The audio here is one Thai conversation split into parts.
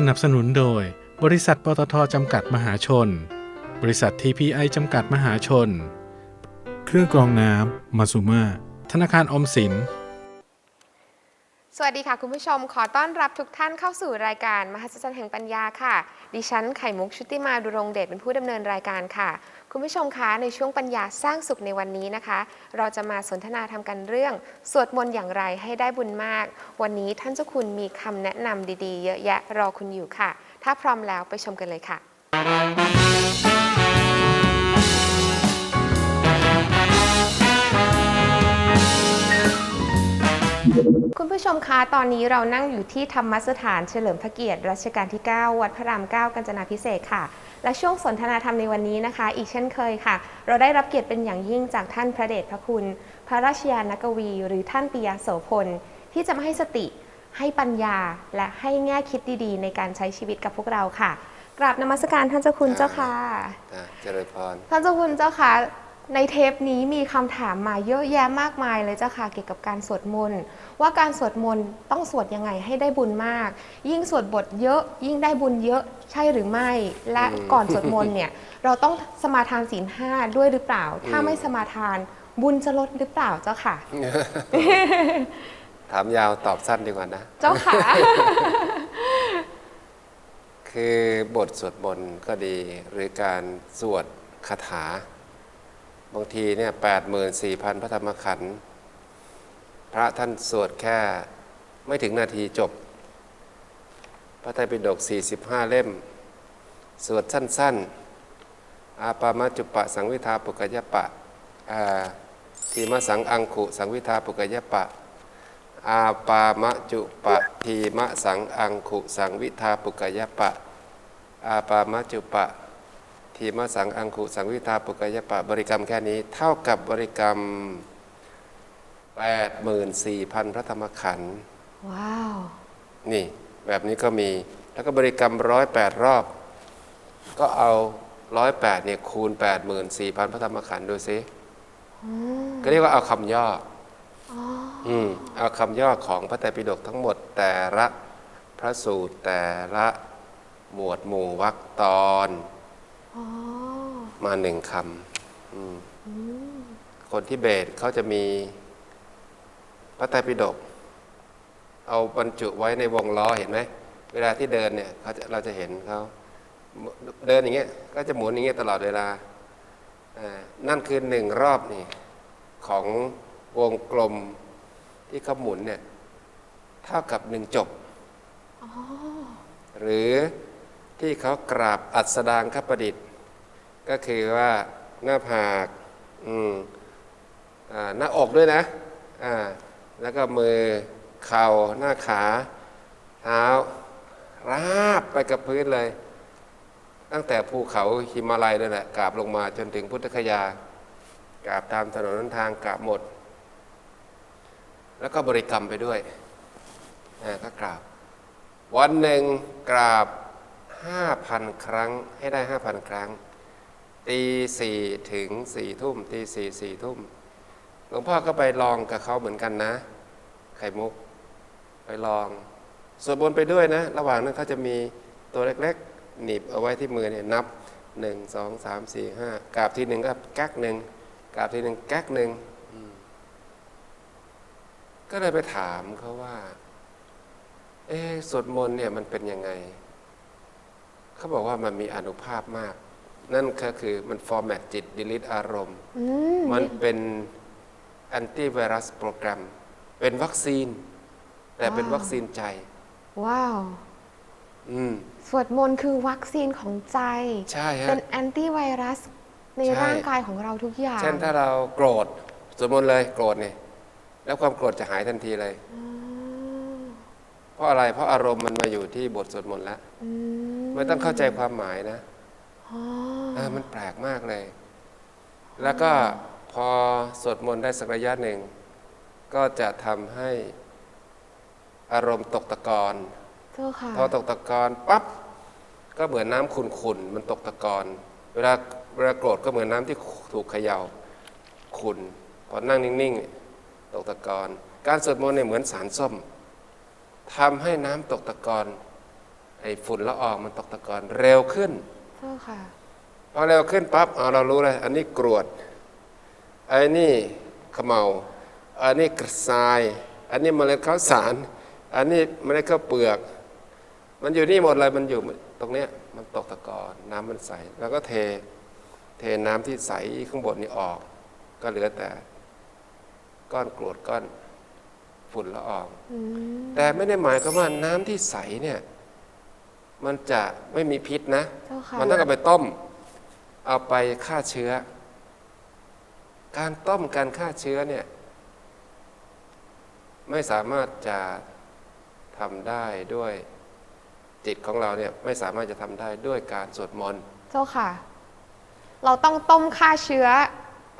สนับสนุนโดย บริษัทปตทจำกัดมหาชน บริษัท TPI จำกัดมหาชน เครื่องกรองน้ำมาซูมาธนาคารอมสิน สวัสดีค่ะคุณผู้ชมขอต้อนรับทุกท่านเข้าสู่รายการ มหัศจรรย์แห่งปัญญาค่ะ ดิฉันไข่มุกชุติมาดุรงเดชเป็นผู้ดำเนินรายการค่ะ คุณผู้ชมคะในช่วงปัญญาสร้างสุขในวันนี้นะคะ เราจะมาสนทนาทำกันเรื่อง สวดมนต์อย่างไรให้ได้บุญมาก วันนี้ท่านเจ้าคุณมีคำแนะนำดีๆ เยอะแยะรอคุณอยู่ค่ะ ถ้าพร้อมแล้วไปชมกันเลยค่ะ คุณผู้ชมคะตอนนี้เรานั่งอยู่ที่ธรรมสถานเฉลิมพระเกียรติรัชกาลที่ 9 วัดพระราม 9 กัญจนาพิเศษกค่ะ และช่วงสนทนาธรรมในวันนี้นะคะ อีกเช่นเคยค่ะ เราได้รับเกียรติเป็นอย่างยิ่งจากท่านพระเดชพระคุณ พระราชยานกวี หรือท่านปิยโสพล ที่จะมาให้สติให้ปัญญาและให้แง่คิดดีๆ ในการใช้ชีวิตกับพวกเราค่ะกราบนมัสการท่านเจ้าคุณเจ้าค่ะอะเจริญพรท่านเจ้าคุณเจ้าค่ะ ในเทปนี้มีคำถามมาเยอะแยะมากมายเลยเจ้าค่ะเกี่ยวกับการสวดมนต์ว่าการสวดมนต์ต้องสวดยังไงให้ได้บุญมาก ยิ่งสวดบทเยอะ ยิ่งได้บุญเยอะใช่หรือไม่ และก่อนสวดมนต์เนี่ยเราต้องสมาทานศีลห้าด้วยหรือเปล่า ถ้าไม่สมาทานบุญจะลดหรือเปล่าเจ้าค่ะ ถามยาวตอบสั้นดีกว่านะ เจ้าค่ะ คือบทสวดมนต์ก็ดีหรือการสวดคาถา บางทีเนี่ยแปดหมื่นสี่พันพระธรรมขันธ์พระท่านสวดแค่ไม่ถึงนาทีจบ พระไตรปิฎก45 เล่ม สวดสั้น ๆ อาปามาจุปะสังวิทาปุกยปะทีมสังอังคุสังวิทาปุกยปะ อาปามะจุปะทีมะสังอังคุสังวิทาปุกยปะ อาปามะจุปะ ทีมะสังอังคุสังวิทาปุกยปะบริกรรมแค่นี้เท่ากับบริกรรม 84,000 พระธรรมขันธ์ว้าว นี่แบบนี้ก็มีแล้วก็บริกรรมร้อยแปดรอบ ก็เอาร้อยแปดเนี่ยคูณ84,000พระธรรมขันธ์ดูสิก็เรียกว่าเอาคำย่อออืมเอาคำย่อของพระไตรปิฎกทั้งหมด แต่ละพระสูตรแต่ละหมวดหมู่วรรคตอนอ๋อ มาหนึ่งคำอืมคนที่เบสเขาจะมีพระไตรปิฎกเอาบรรจุไว้ในวงล้อเห็นไหมเวลาที่เดินเนี่ยเขาจะเราจะเห็นเขาเดินอย่างเงี้ยก็จะหมุนอย่างเงี้ยตลอดเวลาอ่านั่นคือหนึ่งรอบนี่ของวงกลมที่เขาหมุนเนี่ยเท่ากับหนึ่งจบ หรือที่เขากราบอัสดางคประดิษฐ์ ก็คือว่าหน้าผากอืมหน้าอกด้วยนะอ่าแล้วก็มือเข่าหน้าขา เท้า ราบไปกับพื้นเลย ตั้งแต่ภูเขาหิมาลัยนั่นแหละกราบลงมาจนถึงพุทธคยากราบตามถนนนทางกราบหมด แล้วก็บริกรรมไปด้วยก็กราบ วันหนึ่งกราบห้าพันครั้งให้ได้ห้าพันครั้ง ตีสี่ถึงสี่ทุ่มตีสี่สี่ทุ่มหลวงพ่อก็ไปลองกับเขาเหมือนกันนะ ไข่มุก ไปลองสวดบนต์ไปด้วยนะ ระหว่างนั้นเขาจะมีตัวเล็กๆ หนีบเอาไว้ที่มือเนี่ยนับหนึ่งสองสามสี่ห้ากราบทีหนึ่งก็แก๊กหนึ่งกราบทีหนึ่งแก๊กหนึ่งก็เลยไปถามเขาว่า เอ๊สวดมนต์เนี่ยมันเป็นยังไง เขาบอกว่ามันมีอนุภาพมาก นั่นก็คือมันฟอร์แมตจิตดิลิทอารมณ์อืมมันเป็นแอนตี้ไวรัสโปรแกรม เป็นวัคซีน แต่เป็นวัคซีนใจ ว้าวอืมสวดมนต์คือวัคซีนของใจ ใช่ฮะ เป็นแอนตี้ไวรัสในใช่ร่างกายของเราทุกอย่าง เช่นถ้าเราโกรธสวดมนต์เลยโกรธเนี่ยแล้วความโกรธจะหายทันทีเลย เพราะอะไร เพราะอารมณ์มันมาอยู่ที่บทสวดมนต์แล้วอืมไม่ต้องเข้าใจความหมายนะอ๋อ เออมันแปลกมากเลย แล้วก็พอสวดมนต์ได้สักระยะหนึ่ง ก็จะทำให้อารมณ์ตกตะกอนเจ้าค่ะพอตกตะกอนปั๊บก็เหมือนน้ำขุ่นๆมันตกตะกอนเวลาเวลาโกรธก็เหมือนน้ำที่ถูกเขย่าขุ่นพอนั่งนิ่งๆ ตกตะกอนการสวดมนต์เนี่ยเหมือนสารส้มทำให้น้ำตกตะกอนไอ้ฝุ่นละอองมันตกตะกอนเร็วขึ้นเจ้า ค่ะพอเร็วขึ้นปั๊บเอาเรารู้เลยอันนี้กรวดไอ้นี่เขมเมาอันนี้กระทราย อันนี้เมล็ดข้าวสาร อันนี้เมล็ดข้าวเปลือก มันอยู่นี่หมดเลยมันอยู่ตรงเนี้ยมันตกตะกอนน้ำมันใส แล้วก็เทเทน้ำที่ใสข้างบนนี้ออก ก็เหลือแต่ ก้อนกรวดก้อนฝุ่นละอองอืมแต่ไม่ได้หมายความว่าน้ำที่ใสเนี่ย มันจะไม่มีพิษนะ เจ้าค่ะมันต้องเอาไปต้ม เอาไปฆ่าเชื้อ การต้มการฆ่าเชื้อเนี่ย ไม่สามารถจะทำได้ด้วยจิตของเราเนี่ยไม่สามารถจะทำได้ด้วยการสวดมนต์เจ้าค่ะ เราต้องต้มฆ่าเชื้อ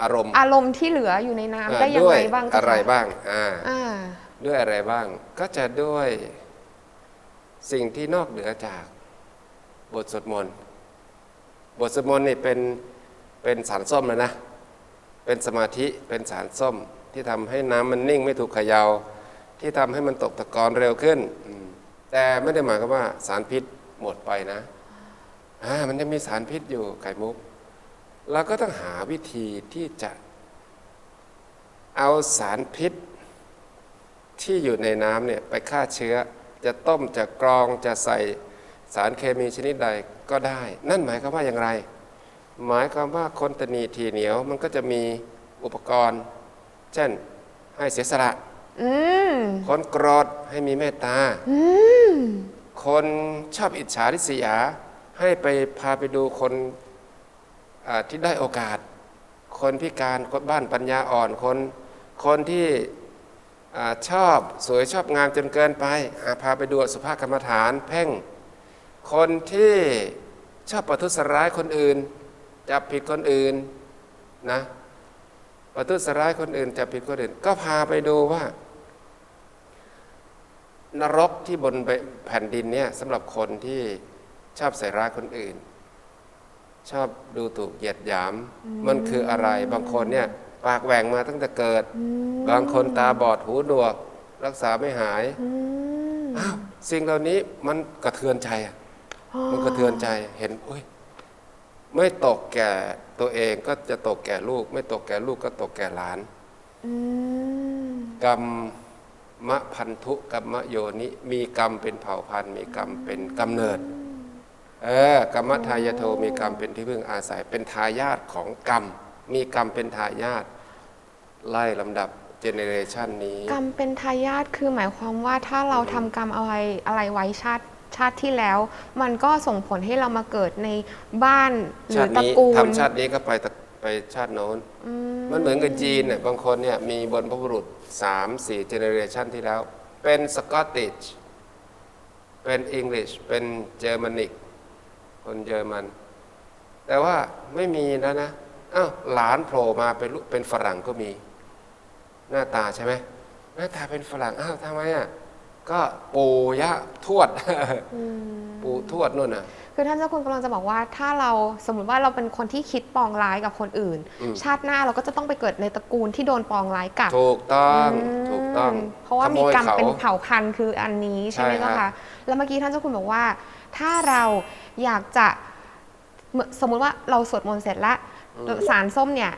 อารมณ์อารมณ์ที่เหลืออยู่ในน้ำอ่าได้ยังด้วยไงบ้างเจ้าอะไรค่ะบ้างอ่า อ่า ด้วยอะไรบ้างก็จะด้วย สิ่งที่นอกเหนือจากบทสวดมนต์บทสวดมนต์นี่เป็นเป็นสารส้มเลยนะ เป็นสมาธิเป็นสารส้มที่ทำให้น้ำมันนิ่งไม่ถูกเขยา่าที่ทำให้มันตกตะกอนเร็วขึ้น แต่ไม่ได้หมายความว่าสารพิษหมดไปนะอ่ามันยังมีสารพิษอยู่ไข่มุกเราก็ต้องหาวิธีที่จะเอาสารพิษที่อยู่ในน้ำเนี่ยไปฆ่าเชื้อ จะต้มจะกรองจะใส่สารเคมีชนิดใดก็ได้ นั่นหมายความว่าอย่างไร หมายความว่าคนตนีทีเหนียวมันก็จะมีอุปกรณ์ เช่นให้เสียสละอืมคนโกรธให้มีเมตตาอืมคนชอบอิจฉาริษยา ให้ไปพาไปดูคนอ่าที่ได้โอกาส คนพิการคนบ้านปัญญาอ่อนคน คนที่อา ชอบสวยชอบงามจนเกินไปาพาไปดูสุภาพกรรมฐานเพ่ง คนที่ชอบประทุษร้ายคนอื่นจับผิดคนอื่นนะประทุษร้ายคนอื่นจับผิดคนอื่น ก็พาไปดูว่านรกที่บนแผ่นดินเนี่ยสำหรับคนที่ชอบใส่ร้ายคนอื่น ชอบดูถูกเหยียดหยาม มันคืออะไรบางคนเนี่ย ปากแหว่งมาตั้งแต่เกิด บางคนตาบอดหูหนวก รักษาไม่หายอืมอ้าวสิ่งเหล่านี้มันกระเทือนใจอะมันกระเทือนใจเห็นอุ้ยไม่ตกแก่ตัวเองก็จะตกแก่ลูก ไม่ตกแก่ลูกก็ตกแก่หลานอืมกรรมมะพันธุกรรมโยนิ มีกรรมเป็นเผ่าพันธุ์ มีกรรมเป็นกำเนิด เออกรรมทายาโทมีกรรมเป็นที่พึ่งอาศัยเป็นทายาทของกรรม มีกรรมเป็นทายาทไล่ลำดับเจเนเรชันนี้ กรรมเป็นทายาทคือหมายความว่าถ้าเราทำกรรมอะไรอะไรไว้ชาติชาติที่แล้ว มันก็ส่งผลให้เรามาเกิดในบ้านหรืชาอติตระนี้กูลทำชาตินี้ก็ไปตะไปชาติโน้น อืมมันเหมือนกับจีนเนี่ยบางคนเนี่ยมีบรรพบุรุษ3 4เจเนเรชันที่แล้ว เป็นสกอตติชเป็นอังกฤษเป็นเยอรมนิก คนเยอรมัน แต่ว่าไม่มีแล้วนะ อ้าวหลานโผล่มาเป็นลูกเป็นฝรั่งก็มี หน้าตาใช่ไหมหน้าตาเป็นฝรั่งอ้าวทำไมอะก็ปู่ยะทวดอืมปู่ทวดนู่นน่ะคือท่านเจ้าคุณกำลังจะบอกว่าถ้าเราสมมติว่าเราเป็นคนที่คิดปองร้ายกับคนอื่นอืมชาติหน้าเราก็จะต้องไปเกิดในตระกูลที่โดนปองร้ายกลับถูกต้องอืมถูกต้อง เพราะว่าขโมีกรรมเขาเป็นเผ่าพันธุ์คืออันนี้ใช่ไหมใช่เจ้าครัคะบแล้วเมื่อกี้ท่านเจ้าคุณบอกว่า ถ้าเราอยากจะเหมือนสมมุติว่าเราสวดมนต์เสร็จแล้ว สารส้มเนี่ย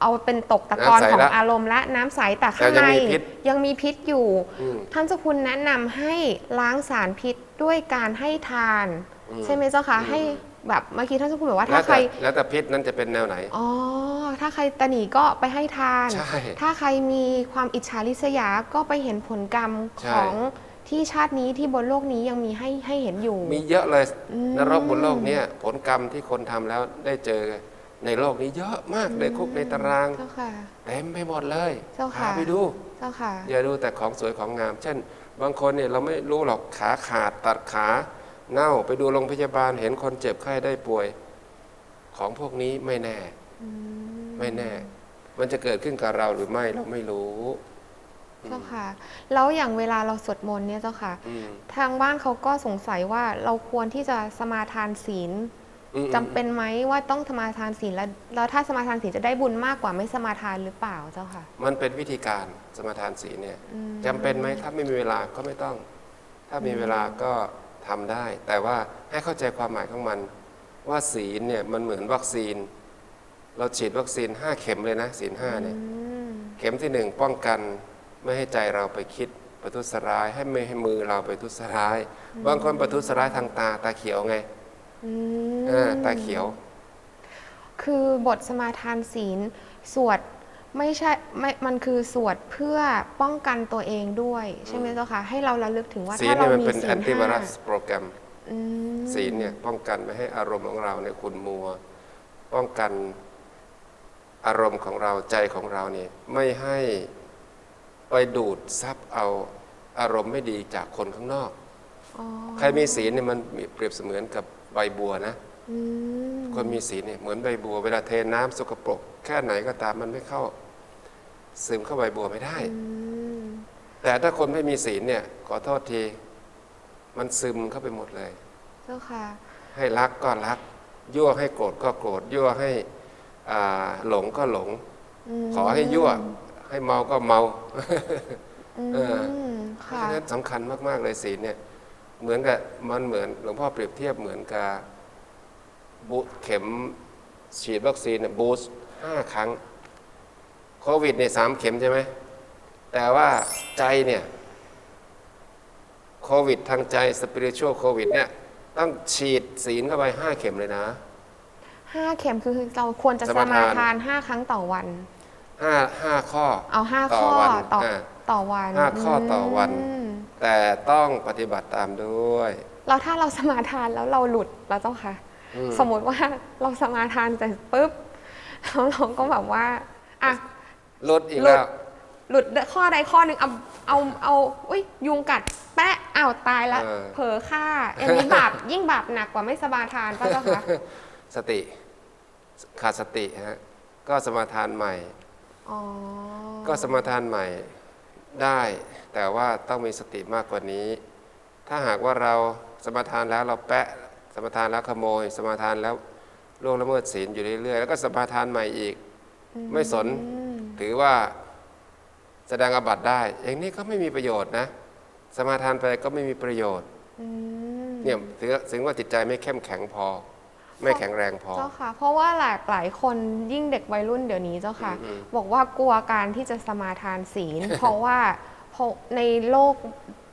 เอาเป็นตกตะกอนน้ำใสของละอารมณ์และน้ำใสแต่แต่ข้างยัในงมีพิษยังมีพิษอยู่อืมท่านเจ้าคุณแนะนำให้ล้างสารพิษด้วยการให้ทานอืมใช่ไหมเจ้าคะอืมให้แบบเมื่อกี้ท่านเจ้าคุณบอกว่าแล้ถ้าวใครแต่แล้วแต่พิษนั้นจะเป็นแนวไหนอ๋อถ้าใครตะหนีก็ไปให้ทานใช่ถ้าใครมีความอิจฉาริษยาก็ไปเห็นผลกรรมใช่ของที่ชาตินี้ที่บนโลกนี้ยังมีให้ให้เห็นอยู่ มีเยอะเลยอืมนรกบนโลกเนี้ยผลกรรมที่คนทำแล้วได้เจอ ในโลกนี้เยอะมากเลยคุกในตารางเจ้าค่ะเต็มไปหมดเลยเจ้าค่ะพาไปดูเจ้าค่ะอย่าดูแต่ของสวยของงาม เช่น บางคนเนี่ยเราไม่รู้หรอกขาขาดตัดขาเน่าไปดูโรงพยาบาลเห็นคนเจ็บไข้ได้ป่วย ของพวกนี้ไม่แน่ไม่แน่ มันจะเกิดขึ้นกับเราหรือไม่เราไม่รู้เจ้าค่ะ แล้วอย่างเวลาเราสวดมนต์เนี่ยเจ้าค่ะอืมทางบ้านเขาก็สงสัยว่าเราควรที่จะสมาทานศีลอืม จำเป็นไหมว่าต้องสมาทานศีลแล้วแล้วถ้าสมาทานศีลจะได้บุญมากกว่าไม่สมาทานหรือเปล่าเจ้าค่ะ มันเป็นวิธีการสมาทานศีลเนี่ยอืมจำเป็นไหมถ้าไม่มีเวลาก็ไม่ต้อง ถ้ามีเวลาก็ทำได้ แต่ว่าให้เข้าใจความหมายของมัน ว่าศีลเนี่ยมันเหมือนวัคซีน เราฉีดวัคซีน5เข็มเลยนะศีลห้าเนี่ยอืมเข็มที่หนึ่งป้องกันไม่ให้ใจเราไปคิดประทุษร้ายให้ไม่ให้มือเราไปทุษร้าย บางคนประทุษร้ายทางตาตาเขียวไง อืเออตาเขียว คือบทสมาทานศีล สวดไม่ใช่ไม่มันคือสวดเพื่อป้องกันตัวเองด้วย ใช่ไหมเจ้าค่ะให้เราระลึกถึงว่าศีลถ้าเนี่เรายมันมีเป็นศีแอลนติไวห้ารัสโปรแกรม อืมศีลเนี่ยป้องกันไม่ให้อารมณ์ของเราเนี่ยขุ่นมัว ป้องกันอารมณ์ของเราใจของเราเนี่ยไม่ให้ไปดูดซับเอาอารมณ์ไม่ดีจากคนข้างนอก อ๋อใครมีศีลเนี่ยมันเปรียบเสมือนกับ ใบบัวนะอืมคนมีศีลเนี่ยเหมือนใบบัว เวลาเทน้ำสกปรก แค่ไหนก็ตามมันไม่เข้า ซึมเข้าใบบัวไม่ได้อืมแต่ถ้าคนไม่มีศีลเนี่ย ขอโทษที มันซึมเข้าไปหมดเลย เจ้าค่ะ ให้รักก็รัก ยั่วให้โกรธก็โกรธ ยั่วให้อ่าหลงก็หลงมขอให้ยั่ว ให้เมาก็เมาอืมเออเพราะค่ะฉะนั้นสำคัญมาก ๆ เลยศีลเนี่ย เหมือนกับมันเหมือนหลวงพ่อเปรียบเทียบเหมือนกับบุเข็มฉีดวัคซีนเนี่ยบูสต์ห้าครั้งโควิดเนี่ยสามเข็มใช่ไหมแต่ว่าใจเนี่ยโควิดทางใจสปิริ t ชัวโควิดเนี่ยต้องฉีดศีลเข้าไปห้าเข็มเลยนะห้าเข็มคือเราควรจะสสมามาทานทานห้าครั้งต่อวันห้าห้าข้อ เอาห้าต่อข้อวันต่ออ่าต่อวันห้าข้อต่อวันม แต่ต้องปฏิบัติตามด้วยแล้วถ้าเราสมาทานแล้วเราหลุดแล้วเจ้าค่ะ อืม สมมุติว่าเราสมาทานเสร็จปุ๊บแล้วเราก็แบบว่าอะ ลดอีกหลุดแล้ว หลุดข้อใดข้อหนึ่งเอาเอาเอาอุ้ยยุงกัดแปะอ้าวตายแล้วเออ เผลอฆ่าอันนี้บาป ยิ่งบาปหนักกว่าไม่สมาทานป่ะเจ้าคะ สติขาดสติฮะก็สมาทานใหม่ อ๋อก็สมาทานใหม่ ได้แต่ว่าต้องมีสติมากกว่านี้ ถ้าหากว่าเราสมาทานแล้วเราแปะสมาทานแล้วขโมย สมาทานแล้วล่วงละเมิดศีลอยู่เรื่อยๆแล้วก็สมาทานใหม่อีก ไม่สนถือว่าแสดงอบัตได้ อย่างนี้ก็ไม่มีประโยชน์นะ สมาทานไปก็ไม่มีประโยชน์เนี่ยถือถึงว่าจิตใจไม่เข้มแข็งพอ ไม่แข็งแรงพอ เจ้าค่ะ เพราะว่าหลากหลายคนยิ่งเด็กวัยรุ่นเดี๋ยวนี้เจ้าค่ะอืม บอกว่ากลัวการที่จะสมาทานศีล เพราะว่าเพราะในโลก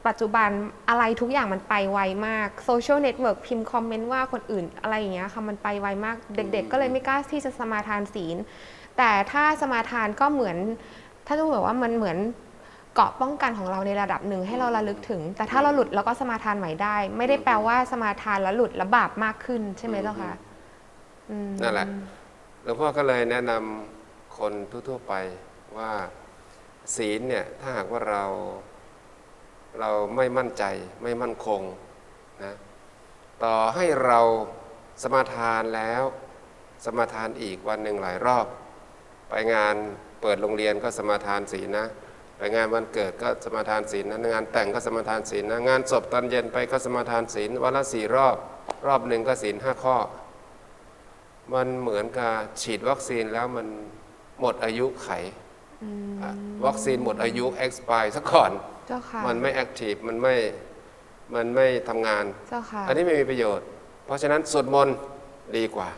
ปัจจุบันอะไรทุกอย่างมันไปไวมากโซเชียลเน็ตเวิร์กพิมพ์คอมเมนต์ว่าคนอื่นอะไรอย่างเงี้ยค่ะมันไปไวมากเด็ก ๆ ก็เลยไม่กล้าที่จะสมาทานศีล แต่ถ้าสมาทานก็เหมือน ถ้าต้องบอกว่ามันเหมือน เกราะป้องกันของเราในระดับหนึ่งให้เราระลึกถึง แต่ถ้าเราหลุดเราก็สมาทานใหม่ได้ ไม่ได้แปลว่าสมาทานแล้วหลุดแล้วบาปมากขึ้นใช่ไหมเจ้าค่ะอืมนั่นแหละหลวงพ่อก็เลยแนะนำคนทั่วๆไปว่าศีลเนี่ยถ้าหากว่าเราเราไม่มั่นใจไม่มั่นคงนะต่อให้เราสมาทานแล้ว สมาทานอีกวันหนึ่งหลายรอบ ไปงานเปิดโรงเรียนก็สมาทานศีลนะ ไปงานวันเกิดก็สมาทานศีลนะงานแต่งก็สมาทานศีลนะงานศพตอนเย็นไปก็สมาทานศีลวันละสี่รอบ รอบหนึ่งก็ศีลห้าข้อ มันเหมือนกับฉีดวัคซีนแล้วมันหมดอายุไขอืมอะวัคซีนหมดอายุ expire ซะก่อนเจ้าค่ะมันไม่ active มันไม่มันไม่ทำงานเจ้าค่ะอันนี้ไม่มีประโยชน์ เพราะฉะนั้นสวดมนต์ดีกว่า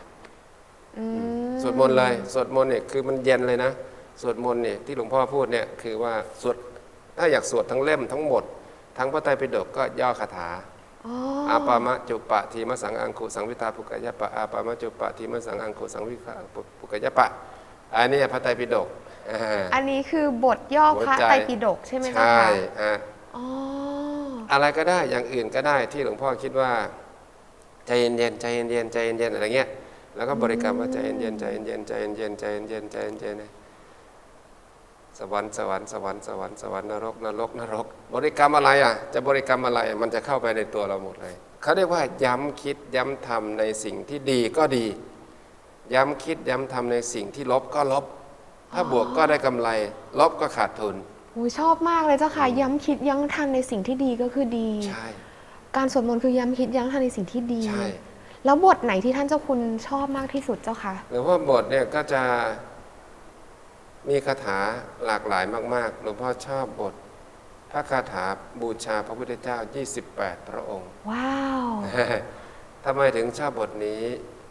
อืมสวดมนต์เลยสวดมนต์เนี่ยคือมันเย็นเลยนะ สวดมนต์เนี่ยที่หลวงพ่อพูดเนี่ยคือว่าสวดถ้าอยากสวดทั้งเล่มทั้งหมด ทั้งพระไตรปิฎกก็ย่อคาถาอ๋ออาปามะจุปะทีมะสังอังคุสังวิตาภุกยะปะอาปามะจุปะทีมะสังอังคุสังวิตาภุกยะปะ อันนี้พระไตรปิฎกอ่าอันนี้คือบทย่อพระหัวใจไตรปิฎกใช่ไหมเจ้าใช่ค่ะอะอ๋ออะไรก็ได้อย่างอื่นก็ได้ที่หลวงพ่อคิดว่าใจเย็นๆใจเย็นๆใจเย็นๆอะไรเงี้ยแล้วก็บริกรรมว่าใจเย็นๆใจเย็นๆใจเย็นๆใจเย็นๆใจเย็นๆ สวรรค์สวรรค์สวรรค์สวรรค์สวรรค์นรกนรกนรก บริกรรมอะไรอะ จะบริกรรมอะไรมันจะเข้าไปในตัวเราหมดเลยเขาเรียกว่าย้ำคิดย้ำทำในสิ่งที่ดีก็ดี ย้ำคิดย้ำทำในสิ่งที่ลบก็ลบ ถ้าบวกก็ได้กำไร ลบก็ขาดทุนโอ้ยชอบมากเลยเจ้าค่ะย้ำคิดย้ำทำในสิ่งที่ดีก็คือดีใช่การสวดมนต์คือย้ำคิดย้ำทำในสิ่งที่ดีใช่แล้วบทไหนที่ท่านเจ้าคุณชอบมากที่สุดเจ้าคะหลวงพ่อบทเนี่ยก็จะ มีคาถาหลากหลายมาก ๆ หลวงพ่อชอบบท พระคาถาบูชาพระพุทธเจ้า 28 พระองค์ ว้าว ทำไมถึงชอบบทนี้อ่า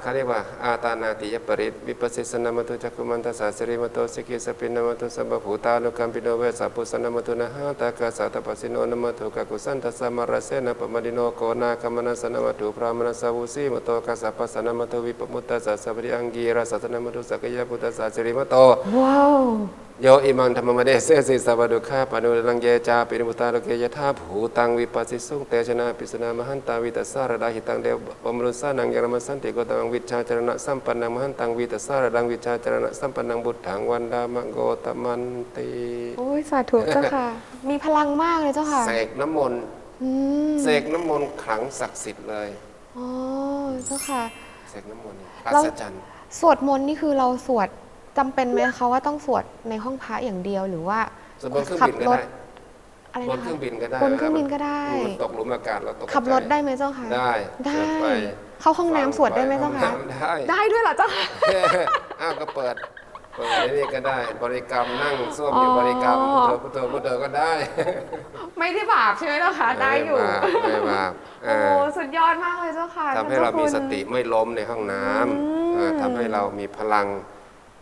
เขาเรียกว่าอาตานาติยปริตวิปัสสิสนามตุจักกุมันตสาสริมโตสิกิสปินนามตุสัมปภูตานุกัมปิโนเวสัพพุสนามตุนะหะตากาสาตปัสสิโนนามตุกะกุสันตสัมมารเสนะปะมดิโนโกนาคมนัสนามตุพรามนัสสาวุสีมโตกัสสะปัสนามตุวิปมุตตสัสสะปริอังกีราสัสนามตุสักยะพุทธสาสริมโตว้าว โยอิมังธรรมมเดเสสิสัพพดุขาปานุรังเยจาปิริมุตาโลเกยธาภูตังวิปัสสิสุงเตชนะปิสนามหันตังวิตัสสารดาหิตังเดวปมรุสานังยรมสันติโกตังวิชาจรณะสัมปันนังมหันตังวิตัสสารดังวิชาจรณะสัมปันนังบุตถังวันดามะโกตมันติโอ้ยสาธุเจ้าค่ะ มีพลังมากเลยเจ้าค่ะเสกน้ำมนต์อืมเสกน้ำมนต์ขลังศักดิ์สิทธิ์เลยอ๋อเจ้าค่ะเสกน้ำมนต์นี่อัเราศจรรย์สวดมนต์นี่คือเราสวด จำเป็นไหมคะว่าต้องสวดในห้องพระอย่างเดียวหรือว่าส่วนบนเครื่องขับินก็รถได้อะไรบนะนเคคะรื่องบินก็ได้บนเครื่องบินก็ได้มันตกหลุมอากาศเราตกขับรถใจได้ไหมเจ้าค่ะได้ได้สวดไปเข้าห้องน้ำสวดได้ไหมเจ้าค่ะห้องน้ำได้ ได้ด้วยเหรอเจ้าค่ะอ้าวก็เปิด เปิดไอ้นี่ก็ได้ บริกรรมนั่งส้วมอยู่อ๋อ บริกรรมพุทโธพุทโธพุทโธก็ได้ไม่ได้บาปใช่ไหมเจ้าค่ะได้อยู่ไม่บาปไม่บาปโอ้อ่าสุดยอดมากเลยเจ้าค่ะทำให้เรามีสติไม่ล้มในห้องน้ำอ่าทำให้เรามีพลัง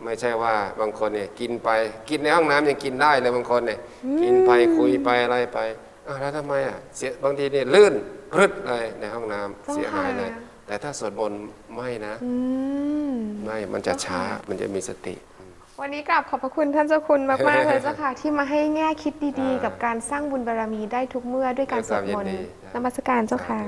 ไม่ใช่ว่าบางคนเนี่ยกินไปกินในห้องน้ำยังกินได้เลยบางคนเนี่ยกินไปคุยไปอะไรไปอ้าวแล้วทำไมอะเสียบางทีเนี่ยลื่นพรึดเลยในห้องน้ำเจ้าค่ะเสียหายเลย แต่ถ้าสวดมนต์ไม่นะอืมไม่มันจะช้ามันจะมีสติ วันนี้กราบขอบพระคุณท่านเจ้าคุณมากๆเลยเจ้าค่ะที่มาให้แง่คิดดีอ่าๆกับการสร้างบุญบารมีได้ทุกเมื่อด้วยการสวดมนต์ด้วยความยินดีนมัสการเจ้าค่ะ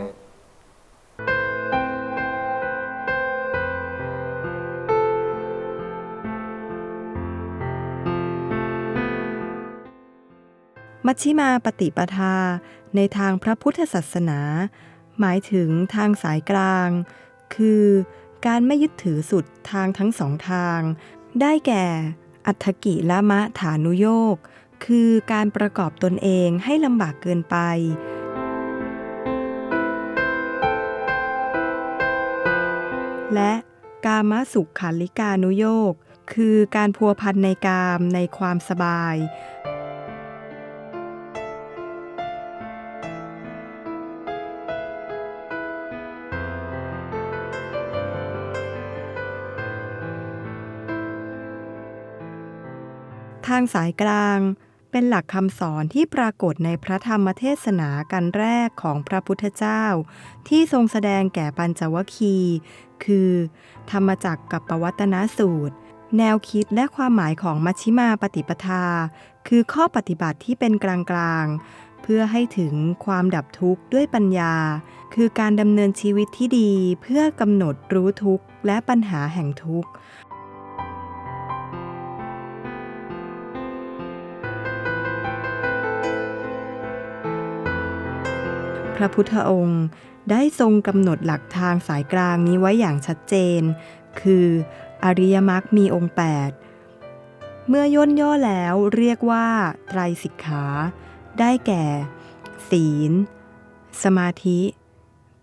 มัชชิมาปฏิปทา ในทางพระพุทธศาสนา หมายถึงทางสายกลาง คือการไม่ยึดถือสุดทางทั้งสองทาง ได้แก่ อัตกิละมะฐานุโยกคือการประกอบตนเองให้ลำบากเกินไป และกามสุขขันลิกานุโยกคือการพัวพันในกามในความสบาย ทางสายกลาง เป็นหลักคำสอนที่ปรากฏในพระธรรมเทศนากันแรกของพระพุทธเจ้า ที่ทรงแสดงแก่ปัญจวคี คือ ธรรมจักรกับปวัตนสูตร แนวคิดและความหมายของมัชชิมาปฏิปทา คือข้อปฏิบัติที่เป็นกลางๆ เพื่อให้ถึงความดับทุกข์ด้วยปัญญา คือการดำเนินชีวิตที่ดีเพื่อกำหนดรู้ทุกข์และปัญหาแห่งทุกข์ ระพุทธองค์ ได้ทรงกำหนดหลักทางสายกลางนี้ไว้อย่างชัดเจน คืออริยมรรคมีองค์ 8 เมื่อย่นย่อแล้วเรียกว่าไตรสิกขา ได้แก่ ศีล สมาธิ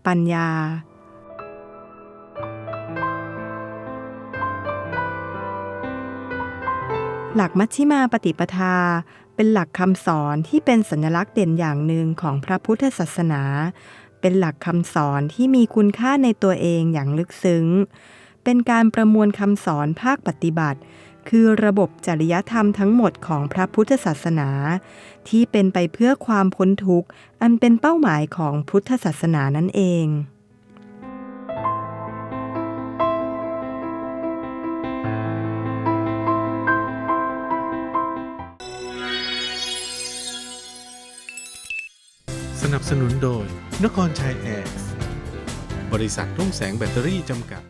ปัญญาหลักมัชฌิมาปฏิปทา เป็นหลักคำสอนที่เป็นสัญลักษณ์เด่นอย่างหนึ่งของพระพุทธศาสนา เป็นหลักคำสอนที่มีคุณค่าในตัวเองอย่างลึกซึ้ง เป็นการประมวลคำสอนภาคปฏิบัติ คือระบบจริยธรรมทั้งหมดของพระพุทธศาสนา ที่เป็นไปเพื่อความพ้นทุกข์ อันเป็นเป้าหมายของพุทธศาสนานั่นเอง สนับสนุนโดย นครชัยแอร์บริษัทรุ่งแสงแบตเตอรี่จำกัด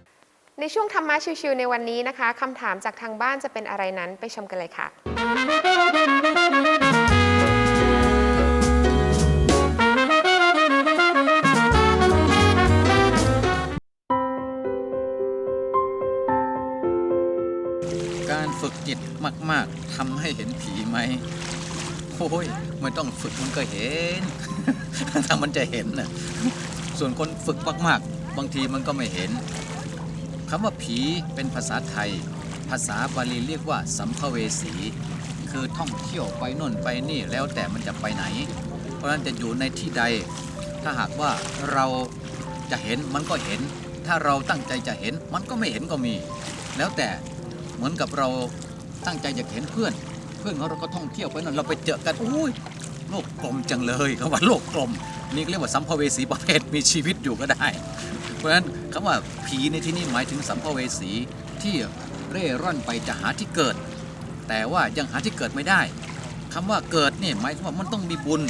ในช่วงธรรมะชิวๆในวันนี้นะคะคำถามจากทางบ้านจะเป็นอะไรนั้นไปชมกันเลยค่ะ การฝึกจิตมาก ๆ ทำให้เห็นผีไหม โอ้ยไม่ต้องฝึกมันก็เห็น ถ้ามันจะเห็นนะส่วนคนฝึกมากๆ บางทีมันก็ไม่เห็นคำว่าผีเป็นภาษาไทย ภาษาบาลีเรียกว่าสัมภเวสี คือท่องเที่ยวไปน่นไปนี่แล้วแต่มันจะไปไหน เพราะฉะนั้นจะอยู่ในที่ใด ถ้าหากว่าเราจะเห็นมันก็เห็น ถ้าเราตั้งใจจะเห็นมันก็ไม่เห็นก็มี แล้วแต่เหมือนกับเราตั้งใจอยากเห็นเพื่อน เพื่อนของเราก็ท่องเที่ยวไปนั่นเราไปเจอกันอุ้ยโลกกลมจังเลยคำว่าโลกกลม นี่เรียกว่าสัมภเวสีประเภทมีชีวิตอยู่ก็ได้ เพราะฉะนั้นคำว่าผีในที่นี้หมายถึงสัมภเวสีที่เร่ร่อนไปจะหาที่เกิด แต่ว่ายังหาที่เกิดไม่ได้คำว่าเกิดเนี่ยหมายถึงว่ามันต้องมีบุญ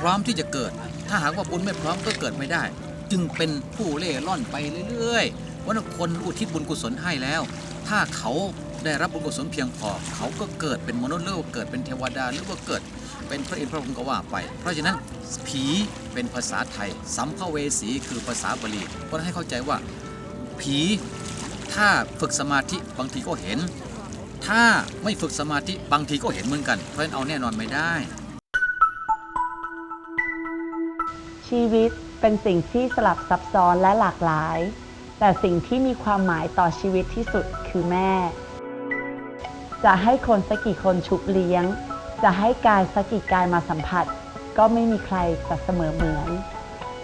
พร้อมที่จะเกิด ถ้าหากว่าบุญไม่พร้อมก็เกิดไม่ได้ จึงเป็นผู้เล่ร่อนไปเรื่อยๆว่าคนอุทิศบุญกุศลให้แล้ว ถ้าเขา ได้รับบุญกุศลเพียงพอเขาก็เกิดเป็นมนุษย์หรือว่าเกิดเป็นเทวดาหรือว่าเกิดเป็นพระอินทร์พระพรหมก็ว่าไป เพราะฉะนั้นผีเป็นภาษาไทยสัมภเวสีคือภาษาบาลีเพราะฉะนั้นให้เข้าใจว่าผีถ้าฝึกสมาธิบางทีก็เห็น ถ้าไม่ฝึกสมาธิบางทีก็เห็นเหมือนกัน เพราะฉะนั้นเอาแน่นอนไม่ได้ ชีวิตเป็นสิ่งที่สลับซับซ้อนและหลากหลาย แต่สิ่งที่มีความหมายต่อชีวิตที่สุดคือแม่ จะให้คนสักกี่คนชุบเลี้ยง จะให้กายสักกี่กายมาสัมผัส ก็ไม่มีใครจะเสมอเหมือน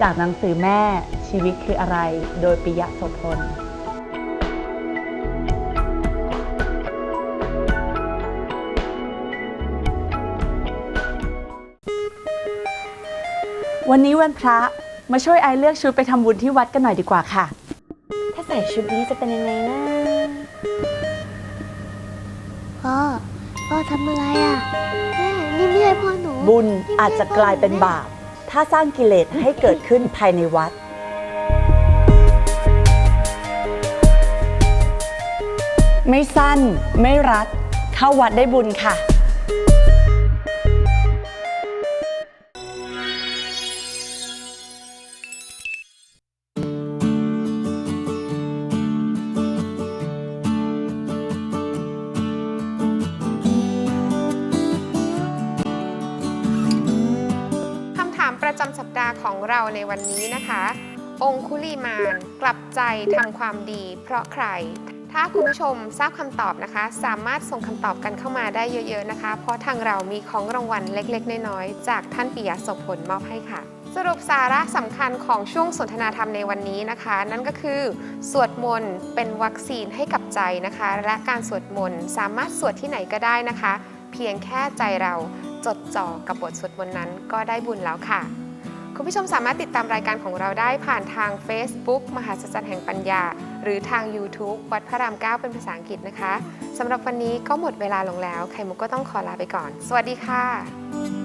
จากหนังสือแม่ชีวิตคืออะไร โดยปิยะโสพลวันนี้วันพระมาช่วยไอเลือกชุดไปทำบุญที่วัดกันหน่อยดีกว่าค่ะ ถ้าใส่ชุดนี้จะเป็นยังไงนะ พ่อ พ่อทำอะไรอะแม่นี่ไม่ใช่พ่อหนูบุญอาจจะกลายเป็นบาป ถ้าสร้างกิเลสให้เกิดขึ้นภายในวัด ไม่สั้นไม่รัดเข้าวัดได้บุญค่ะ เราในวันนี้นะคะ องคุลีมานกลับใจทำความดี เพราะใคร ถ้าคุณผู้ชมทราบคำตอบนะคะ สามารถส่งคำตอบกันเข้ามาได้เยอะๆนะคะ เพราะทางเรามีของรางวัลเล็กๆ น้อยๆ จากท่านปิยะโสพลมอบให้ค่ะสรุปสาระสำคัญของช่วงสนทนาธรรมในวันนี้นะคะ นั่นก็คือ สวดมนต์เป็นวัคซีนให้กับใจนะคะ และการสวดมนต์สามารถสวดที่ไหนก็ได้นะคะ เพียงแค่ใจเราจดจ่อกับบทสวดมนต์นั้นก็ได้บุญแล้วค่ะ คุณผู้ชมสามารถติดตามรายการของเราได้ผ่านทาง Facebook มหาสัจจรรย์แห่งปัญญา หรือทาง YouTube วัดพระราม9เป็นภาษาอังกฤษนะคะสำหรับวันนี้ก็หมดเวลาลงแล้ว ไข่มุกก็ต้องขอลาไปก่อน สวัสดีค่ะ